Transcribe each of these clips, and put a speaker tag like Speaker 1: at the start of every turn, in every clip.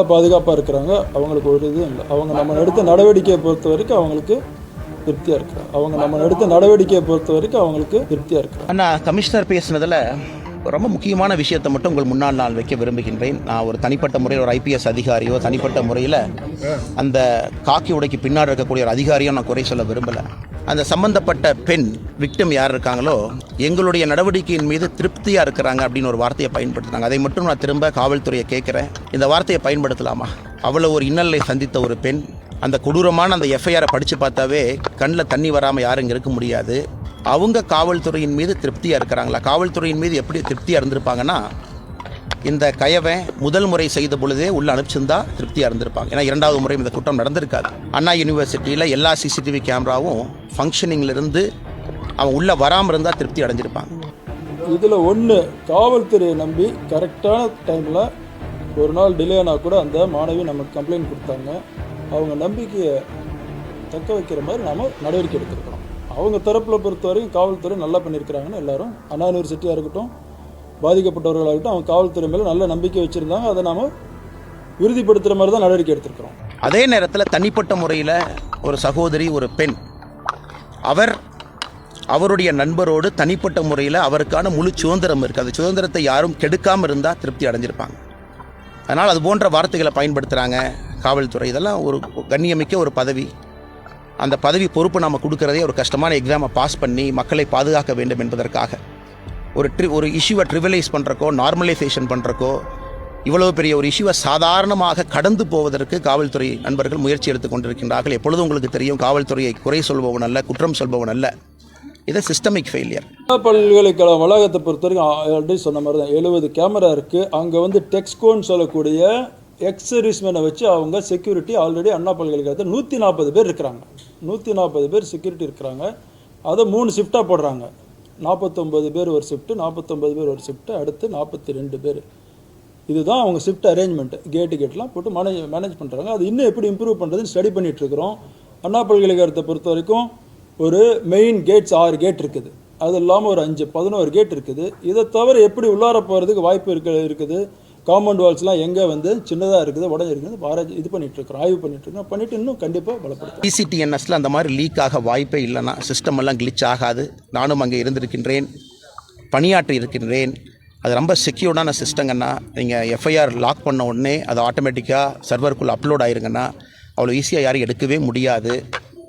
Speaker 1: பாதுகாப்பாக இருக்கிறாங்க. அவங்களுக்கு ஒரு இதுவும் இல்லை. அவங்க நம்ம எடுத்த நடவடிக்கையை பொறுத்த வரைக்கும் அவங்களுக்கு திருப்தியாக இருக்கிறாங்க. அவங்க நம்ம எடுத்த நடவடிக்கையை பொறுத்த வரைக்கும் அவங்களுக்கு திருப்தியாக இருக்கிறாங்க.
Speaker 2: அண்ணா கமிஷனர் பேசுனதில் ரொம்ப முக்கியமான விஷயத்தை மட்டும் உங்கள் முன்னால் நான் வைக்க விரும்புகின்றேன். நான் ஒரு தனிப்பட்ட முறையில் ஒரு ஐபிஎஸ் அதிகாரியோ தனிப்பட்ட முறையில் அந்த காக்கி உடைக்கு பின்னாடி இருக்கக்கூடிய ஒரு அதிகாரியோ நான் குறை சொல்ல விரும்பலை. அந்த சம்பந்தப்பட்ட பெண் விக்டம் யார் இருக்காங்களோ எங்களுடைய நடவடிக்கையின் மீது திருப்தியாக இருக்கிறாங்க அப்படின்னு ஒரு வார்த்தையை பயன்படுத்துனாங்க அதை மட்டும் நான் திரும்ப காவல்துறையை கேட்குறேன். இந்த வார்த்தையை பயன்படுத்தலாமா? அவ்வளோ ஒரு இன்னலை சந்தித்த ஒரு பெண் அந்த கொடூரமான அந்த எஃப்ஐஆரை படித்து பார்த்தாவே கண்ணில் தண்ணி வராமல் யாரும் இங்கே இருக்க முடியாது. அவங்க காவல்துறையின் மீது திருப்தியாக இருக்கிறாங்களா? காவல்துறையின் மீது எப்படி திருப்தியாக இருந்திருப்பாங்கன்னா இந்த கயவன் முதல் முறை செய்த பொழுதே உள்ள அனுப்பிச்சிருந்தா திருப்தியாக இருந்திருப்பாங்க. ஏன்னா இரண்டாவது முறை இந்த குற்றம் நடந்திருக்காது. அண்ணா யூனிவர்சிட்டியில் எல்லா சிசிடிவி கேமராவும் ஃபங்க்ஷனிங்ல இருந்து அவன் உள்ளே வராமல் இருந்தால் திருப்தி அடைஞ்சிருப்பாங்க
Speaker 1: இதில் ஒன்று காவல்துறையை நம்பி கரெக்டான டைமில் ஒரு நாள் டிலே ஆனால் கூட அந்த மாணவி நமக்கு கம்ப்ளைண்ட் கொடுத்தாங்க. அவங்க நம்பிக்கையை தக்க வைக்கிற மாதிரி நாம் நடவடிக்கை எடுத்திருக்கிறோம். அவங்க தரப்பில் பொறுத்த வரைக்கும் காவல்துறை நல்லா பண்ணியிருக்கிறாங்கன்னு எல்லாரும் அண்ணா யூனிவர்சிட்டியாக இருக்கட்டும் பாதிக்கப்பட்டவர்களாகட்டும் அவங்க காவல்துறை மேலே நல்ல நம்பிக்கை வச்சுருந்தாங்க. அதை நாம் உறுதிப்படுத்துகிற மாதிரி தான் நடவடிக்கை எடுத்திருக்கிறோம்.
Speaker 2: அதே நேரத்தில் தனிப்பட்ட முறையில் ஒரு சகோதரி ஒரு பெண் அவர் அவருடைய நண்பரோடு தனிப்பட்ட முறையில் அவருக்கான முழு சுதந்திரம் இருக்குது அந்த சுதந்திரத்தை யாரும் கெடுக்காமல் இருந்தால் திருப்தி அடைஞ்சிருப்பாங்க. அதனால் அது போன்ற வார்த்தைகளை பயன்படுத்துகிறாங்க காவல்துறை. இதெல்லாம் ஒரு கண்ணியமிக்க ஒரு பதவி. அந்த பதவி பொறுப்பு நம்ம கொடுக்குறதே ஒரு கஷ்டமான எக்ஸாமை பாஸ் பண்ணி மக்களை பாதுகாக்க வேண்டும் என்பதற்காக. ஒரு ட்ரி ஒரு இஷ்யூவை ட்ரிவலைஸ் பண்ணுறக்கோ நார்மலைசேஷன் பண்ணுறக்கோ இவ்வளவு பெரிய ஒரு இஷ்யூவை சாதாரணமாக கடந்து போவதற்கு காவல்துறை நண்பர்கள் முயற்சி எடுத்துக் கொண்டிருக்கின்றார்கள். எப்பொழுதும் உங்களுக்கு தெரியும் காவல்துறையை குறை சொல்பவன் அல்ல குற்றம் சொல்பவன் அல்ல? இது சிஸ்டமிக் ஃபெயிலியர்
Speaker 1: பல்கலைக்கழக வளாகத்தை பொறுத்த வரைக்கும் ஆல்ரெடி சொன்ன மாதிரி தான் எழுபது கேமரா இருக்குது அங்கே வந்து டெக்ஸ்கோன்னு சொல்லக்கூடிய எக்ஸ் சர்வீஸ்மேனை வச்சு அவங்க செக்யூரிட்டி ஆல்ரெடி அண்ணா பல்கலைக்கழகத்தில் நூற்றி நாற்பது பேர் இருக்கிறாங்க. நூற்றி நாற்பது பேர் செக்யூரிட்டி இருக்கிறாங்க. அதை மூணு ஷிஃப்டாக போடுறாங்க. நாற்பத்தொம்பது பேர் ஒரு ஷிஃப்ட்டு நாற்பத்தொம்பது பேர் ஒரு ஷிஃப்ட்டு அடுத்து நாற்பத்தி ரெண்டு பேர். இதுதான் அவங்க ஷிஃப்ட் அரேஞ்ச்மெண்ட் கேட்டு கேட்லாம் போட்டு மேனேஜ் மேனேஜ் பண்ணுறாங்க அது இன்னும் எப்படி இம்ப்ரூவ் பண்ணுறதுன்னு ஸ்டடி பண்ணிகிட்ருக்குறோம் இருக்கிறோம். அண்ணா பல்கலைக்கழகத்தை பொறுத்த வரைக்கும் ஒரு மெயின் கேட்ஸ் ஆறு கேட் இருக்குது. அது இல்லாமல் ஒரு அஞ்சு பதினோரு கேட் இருக்குது. இதை தவிர எப்படி உள்ளார போகிறதுக்கு வாய்ப்பு இருக்க இருக்குது? காம்பவுண்ட் வால்ஸ்லாம் எங்கே வந்து சின்னதாக இருக்குது உடஞ்சிருக்குது ஆராய்ச்சி இது பண்ணிட்டு இருக்கிறோம் ஆய்வு பண்ணிட்டு இருக்கோம். பண்ணிட்டு இன்னும் கண்டிப்பாக பலப்படுத்தும்
Speaker 2: டிசிடிஎன்எஸ்ல அந்த மாதிரி லீக் ஆக வாய்ப்பே இல்லைன்னா சிஸ்டம் எல்லாம் கிளிச் ஆகாது. நானும் அங்கே இருந்திருக்கின்றேன். பணியாற்றி இருக்கின்றேன். அது ரொம்ப செக்யூர்டான சிஸ்டங்கன்னா நீங்கள் எஃப்ஐஆர் லாக் பண்ண உடனே அது ஆட்டோமேட்டிக்காக சர்வருக்குள்ளே அப்லோட் ஆயிருங்கன்னா அவ்வளோ ஈஸியாக யாரும் எடுக்கவே முடியாது.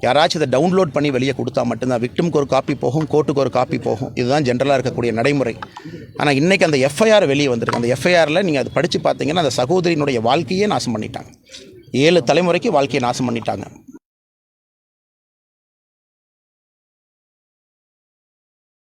Speaker 2: யாராச்சும் இதை டவுன்லோட் பண்ணி வெளியே கொடுத்தா மட்டும்தான் விக்டிமுக்கு ஒரு காப்பி போகும் கோர்ட்டுக்கு ஒரு காப்பி போகும். இதுதான் ஜென்ரலாக இருக்கக்கூடிய நடைமுறை. ஆனால் இன்றைக்கி அந்த எஃப்ஐஆர் வெளியே வந்திருக்கு. அந்த எஃப்ஐஆரில் நீங்கள் அதை படித்து பார்த்தீங்கன்னா அந்த சகோதரியினுடைய வாழ்க்கையே நாசம் பண்ணிட்டாங்க. ஏழு தலைமுறைக்கு வாழ்க்கையை நாசம் பண்ணிட்டாங்க.